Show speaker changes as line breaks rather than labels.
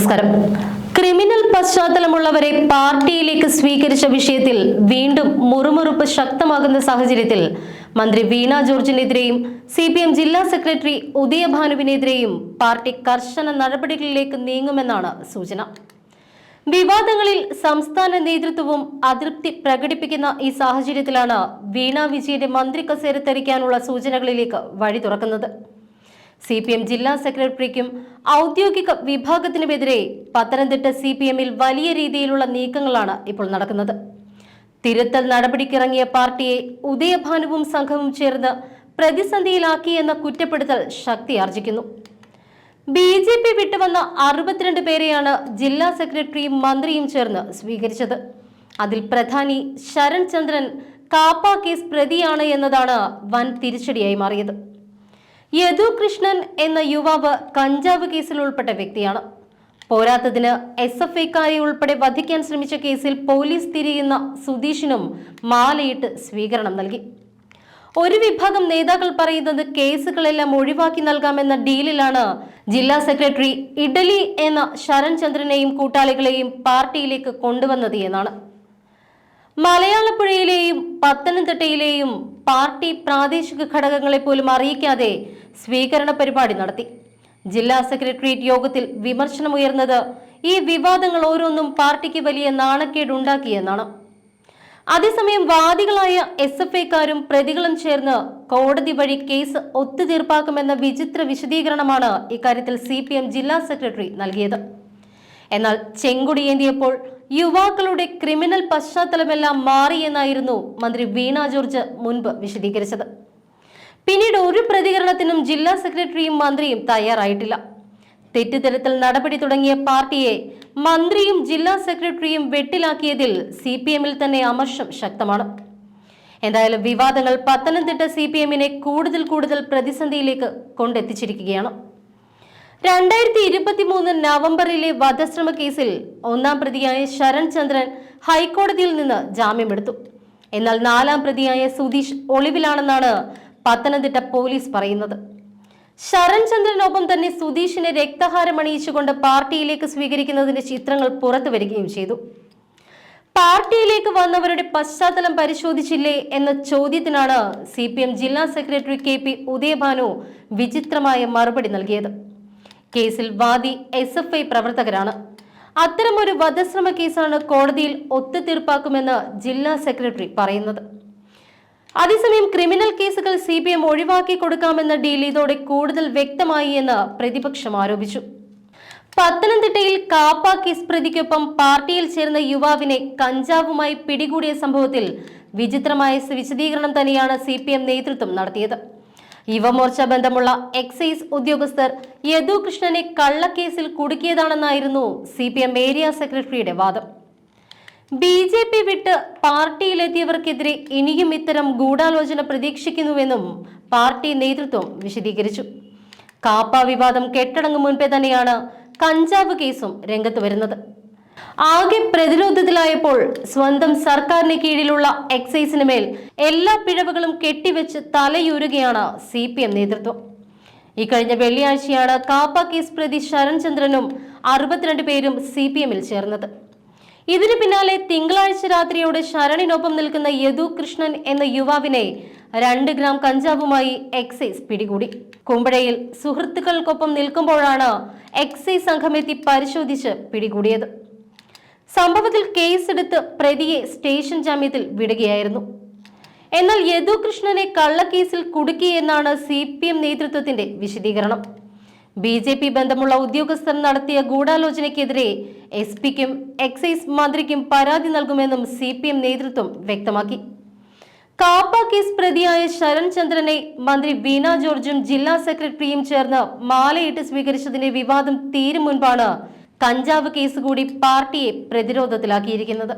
നമസ്കാരം. ക്രിമിനൽ പശ്ചാത്തലമുള്ളവരെ പാർട്ടിയിലേക്ക് സ്വീകരിച്ച വിഷയത്തിൽ വീണ്ടും മുറുമുറുപ്പ് ശക്തമാകുന്ന സാഹചര്യത്തിൽ മന്ത്രി വീണ ജോർജിനെതിരെയും സി പി എം ജില്ലാ സെക്രട്ടറി ഉദയ ഭാനുവിനെതിരെയും പാർട്ടി കർശന നടപടികളിലേക്ക് നീങ്ങുമെന്നാണ് സൂചന. വിവാദങ്ങളിൽ സംസ്ഥാന നേതൃത്വവും അതൃപ്തി പ്രകടിപ്പിക്കുന്ന ഈ സാഹചര്യത്തിലാണ് വീണ വിജയന്റെ മന്ത്രി കസേര തെറിക്കാനുള്ള സൂചനകളിലേക്ക് വഴി തുറക്കുന്നത്. സി പി എം ജില്ലാ സെക്രട്ടറിക്കും ഔദ്യോഗിക വിഭാഗത്തിനുമെതിരെ പത്തനംതിട്ട സി പി എമ്മിൽ വലിയ രീതിയിലുള്ള നീക്കങ്ങളാണ് ഇപ്പോൾ നടക്കുന്നത്. തിരുത്തൽ നടപടിക്കിറങ്ങിയ പാർട്ടിയെ ഉദയഭാനുവും സംഘവും ചേർന്ന് പ്രതിസന്ധിയിലാക്കി എന്ന കുറ്റപ്പെടുത്തൽ ശക്തിയാർജിക്കുന്നു ബി ജെ പി വിട്ടുവന്ന അറുപത്തിരണ്ട് പേരെയാണ് ജില്ലാ സെക്രട്ടറിയും മന്ത്രിയും ചേർന്ന് സ്വീകരിച്ചത്. അതിൽ പ്രധാനി ശരൺ ചന്ദ്രൻ കാപ്പ കേസ് പ്രതിയാണ് എന്നതാണ് വൻ തിരിച്ചടിയായി മാറിയത്. യദു കൃഷ്ണൻ എന്ന യുവാവ് കഞ്ചാവ് കേസിൽ ഉൾപ്പെട്ട വ്യക്തിയാണ്. പോരാത്തതിന് എസ് എഫ് ഐക്കാരെ ഉൾപ്പെടെ വധിക്കാൻ ശ്രമിച്ച കേസിൽ പോലീസ് തിരിയുന്ന സുധീഷിനും മാലയിട്ട് സ്വീകരണം നൽകി. ഒരു വിഭാഗം നേതാക്കൾ പറയുന്നത് കേസുകളെല്ലാം ഒഴിവാക്കി നൽകാമെന്ന ഡീലിലാണ് ജില്ലാ സെക്രട്ടറി ഇഡലി എന്ന ശരൺ ചന്ദ്രനെയും കൂട്ടാളികളെയും പാർട്ടിയിലേക്ക് കൊണ്ടുവന്നത് എന്നാണ്. മലയാളപ്പുഴയിലെയും പത്തനംതിട്ടയിലെയും പാർട്ടി പ്രാദേശിക ഘടകങ്ങളെ പോലും അറിയിക്കാതെ സ്വീകരണ പരിപാടി നടത്തി. ജില്ലാ സെക്രട്ടേറിയറ്റ് യോഗത്തിൽ വിമർശനമുയർന്നത് ഈ വിവാദങ്ങൾ ഓരോന്നും പാർട്ടിക്ക് വലിയ നാണക്കേടുണ്ടാക്കിയെന്നാണ്. അതേസമയം വാദികളായ എസ് എഫ് ഐക്കാരും പ്രതികളും ചേർന്ന് കോടതി വഴി കേസ് ഒത്തുതീർപ്പാക്കുമെന്ന വിചിത്ര വിശദീകരണമാണ് ഇക്കാര്യത്തിൽ സി പി എം ജില്ലാ സെക്രട്ടറി നൽകിയത്. എന്നാൽ ചെങ്കുടിയേന്തിയപ്പോൾ യുവാക്കളുടെ ക്രിമിനൽ പശ്ചാത്തലമെല്ലാം മാറിയെന്നായിരുന്നു മന്ത്രി വീണ ജോർജ് മുൻപ് വിശദീകരിച്ചത്. പിന്നീട് ഒരു പ്രതികരണത്തിനും ജില്ലാ സെക്രട്ടറിയും മന്ത്രിയും തയ്യാറായിട്ടില്ല. തെറ്റുതിരുത്തൽ നടപടി തുടങ്ങിയ പാർട്ടിയെ മന്ത്രിയും ജില്ലാ സെക്രട്ടറിയും വെട്ടിലാക്കിയതിൽ സി പി എമ്മിൽ തന്നെ അമർഷം ശക്തമാണ്. എന്തായാലും വിവാദങ്ങൾ പത്തനംതിട്ട സി പി എമ്മിനെ കൂടുതൽ കൂടുതൽ പ്രതിസന്ധിയിലേക്ക് കൊണ്ടെത്തിച്ചിരിക്കുകയാണ്. രണ്ടായിരത്തി ഇരുപത്തി മൂന്ന് നവംബറിലെ വധശ്രമ കേസിൽ ഒന്നാം പ്രതിയായ ശരൺ ചന്ദ്രൻ ഹൈക്കോടതിയിൽ നിന്ന് ജാമ്യമെടുത്തു. എന്നാൽ നാലാം പ്രതിയായ സുധീഷ് ഒളിവിലാണെന്നാണ് പത്തനംതിട്ട പോലീസ് പറയുന്നത്. ശരൺ ചന്ദ്രനൊപ്പം തന്നെ സുധീഷിനെ രക്തഹാരം അണിയിച്ചുകൊണ്ട് പാർട്ടിയിലേക്ക് സ്വീകരിക്കുന്നതിന്റെ ചിത്രങ്ങൾ പുറത്തു വരികയും ചെയ്തു. പാർട്ടിയിലേക്ക് വന്നവരുടെ പശ്ചാത്തലം പരിശോധിച്ചില്ലേ എന്ന ചോദ്യത്തിനാണ് സി പി എം ജില്ലാ സെക്രട്ടറി കെ പി ഉദയഭാനു വിചിത്രമായ മറുപടി നൽകിയത്. കേസിൽ വാദി എസ് എഫ് ഐ പ്രവർത്തകരാണ്. അത്തരമൊരു വധശ്രമ കേസാണ് കോടതിയിൽ ഒത്തുതീർപ്പാക്കുമെന്ന് ജില്ലാ സെക്രട്ടറി പറയുന്നത്. അതേസമയം ക്രിമിനൽ കേസുകൾ സി പി എം ഒഴിവാക്കി കൊടുക്കാമെന്ന ഡീൽ ഇതോടെ കൂടുതൽ വ്യക്തമായി എന്ന് പ്രതിപക്ഷം ആരോപിച്ചു. പത്തനംതിട്ടയിൽ കാപ്പ കേസ് പ്രതിക്കൊപ്പം പാർട്ടിയിൽ ചേർന്ന യുവാവിനെ കഞ്ചാവുമായി പിടികൂടിയ സംഭവത്തിൽ വിചിത്രമായ വിശദീകരണം തന്നെയാണ് സി പി എം നേതൃത്വം നടത്തിയത്. യുവമോർച്ച ബന്ധമുള്ള എക്സൈസ് ഉദ്യോഗസ്ഥർ യദു കൃഷ്ണനെ കള്ളക്കേസിൽ കുടുക്കിയതാണെന്നായിരുന്നു സി പി എം ഏരിയ സെക്രട്ടറിയുടെ വാദം. ബി ജെ പി വിട്ട് പാർട്ടിയിലെത്തിയവർക്കെതിരെ ഇനിയും ഇത്തരം ഗൂഢാലോചന പ്രതീക്ഷിക്കുന്നുവെന്നും പാർട്ടി നേതൃത്വം വിശദീകരിച്ചു. കാപ്പ വിവാദം കെട്ടടങ്ങും മുൻപേ തന്നെയാണ് കഞ്ചാവ് കേസും രംഗത്ത് വരുന്നത്. ആകെ പ്രതിരോധത്തിലായപ്പോൾ സ്വന്തം സർക്കാരിന് കീഴിലുള്ള എക്സൈസിന് മേൽ എല്ലാ പിഴവുകളും കെട്ടിവെച്ച് തലയൂരുകയാണ് സി പി എം നേതൃത്വം. ഇക്കഴിഞ്ഞ വെള്ളിയാഴ്ചയാണ് കാപ്പ കേസ് പ്രതി ശരൺചന്ദ്രനും അറുപത്തിരണ്ട് പേരും സി പി എമ്മിൽ ചേർന്നത്. ഇതിനു പിന്നാലെ തിങ്കളാഴ്ച രാത്രിയോടെ ശരണിനൊപ്പം നിൽക്കുന്ന യദു കൃഷ്ണൻ എന്ന യുവാവിനെ രണ്ട് ഗ്രാം കഞ്ചാവുമായി എക്സൈസ് പിടികൂടി. കുമ്പഴയിൽ സുഹൃത്തുക്കൾക്കൊപ്പം നിൽക്കുമ്പോഴാണ് എക്സൈസ് സംഘമെത്തി പരിശോധിച്ച് പിടികൂടിയത്. സംഭവത്തിൽ കേസെടുത്ത് പ്രതിയെ സ്റ്റേഷൻ ജാമ്യത്തിൽ വിടുകയായിരുന്നു. എന്നാൽ യദു കൃഷ്ണനെ കള്ളക്കേസിൽ കുടുക്കിയെന്നാണ് സി പി എം നേതൃത്വത്തിന്റെ വിശദീകരണം. ബി ജെ പി ബന്ധമുള്ള ഉദ്യോഗസ്ഥർ നടത്തിയ ഗൂഢാലോചനയ്ക്കെതിരെ എസ് പിക്കും എക്സൈസ് മന്ത്രിക്കും പരാതി നൽകുമെന്നും സി പി എം നേതൃത്വം വ്യക്തമാക്കി. കാപ്പ കേസ് പ്രതിയായ ശരൺ ചന്ദ്രനെ മന്ത്രി വീണ ജോർജും ജില്ലാ സെക്രട്ടറിയും ചേർന്ന് മാലയിട്ട് സ്വീകരിച്ചതിന്റെ വിവാദം തീരും മുൻപാണ് കഞ്ചാവ് കേസ് കൂടി പാർട്ടിയെ പ്രതിരോധത്തിലാക്കിയിരിക്കുന്നത്.